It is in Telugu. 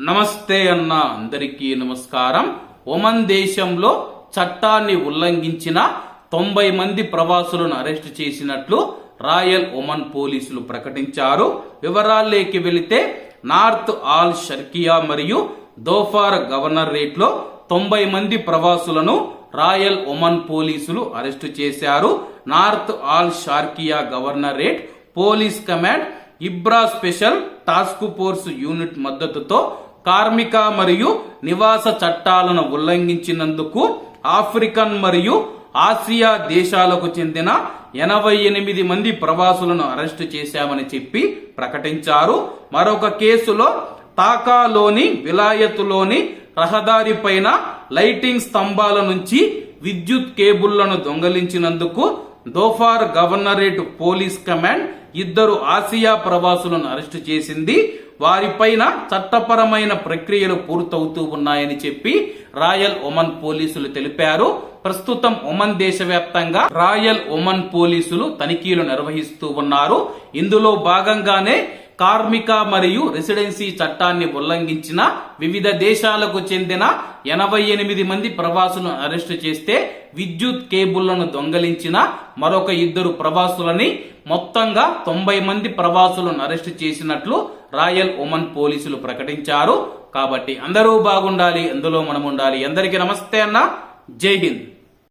నమస్తే అన్న అందరికీ నమస్కారం. ఒమన్ దేశంలో చట్టాన్ని ఉల్లంఘించిన తొంభై మంది ప్రవాసులను అరెస్టు చేసినట్లు రాయల్ ఒమన్ పోలీసులు ప్రకటించారు. వివరాల్లోకి వెళితే నార్త్ ఆల్ షర్కియా మరియు దోఫార్ గవర్నర్ రేట్లో తొంభై మంది ప్రవాసులను రాయల్ ఒమన్ పోలీసులు అరెస్టు చేశారు. North Al Sharqiyah governorate police command Ibra special task force unit మద్దతుతో కార్మిక మరియు నివాస చట్టాలను ఉల్లంఘించినందుకు ఆఫ్రికన్ మరియు ఆసియా దేశాలకు చెందిన ఎనభై ఎనిమిది మంది ప్రవాసులను అరెస్టు చేశామని చెప్పి ప్రకటించారు. మరొక కేసులో తాకాలోని విలాయతులోని రహదారి పైన లైటింగ్ స్తంభాల నుంచి విద్యుత్ కేబుళ్ళను దొంగలించినందుకు దోఫార్ గవర్నరేట్ పోలీస్ కమాండ్ ఇద్దరు ఆసియా ప్రవాసులను అరెస్టు చేసింది. వారిపైన చట్టపరమైన ప్రక్రియలు పూర్తవుతూ ఉన్నాయని చెప్పి రాయల్ ఒమన్ పోలీసులు తెలిపారు. ప్రస్తుతం ఒమన్ దేశవ్యాప్తంగా రాయల్ ఒమన్ పోలీసులు తనిఖీలు నిర్వహిస్తూ ఉన్నారు. ఇందులో భాగంగానే కార్మిక మరియు రెసిడెన్సీ చట్టాన్ని ఉల్లంఘించిన వివిధ దేశాలకు చెందిన ఎనభై ఎనిమిది మంది ప్రవాసులను అరెస్టు చేస్తే విద్యుత్ కేబుళ్ళను దొంగలించిన మరొక ఇద్దరు ప్రవాసులని మొత్తంగా తొంభై మంది ప్రవాసులను అరెస్టు చేసినట్లు రాయల్ ఒమన్ పోలీసులు ప్రకటించారు. కాబట్టి అందరూ బాగుండాలి అందులో మనం ఉండాలి అందరికీ నమస్తే అన్న. జై హింద్.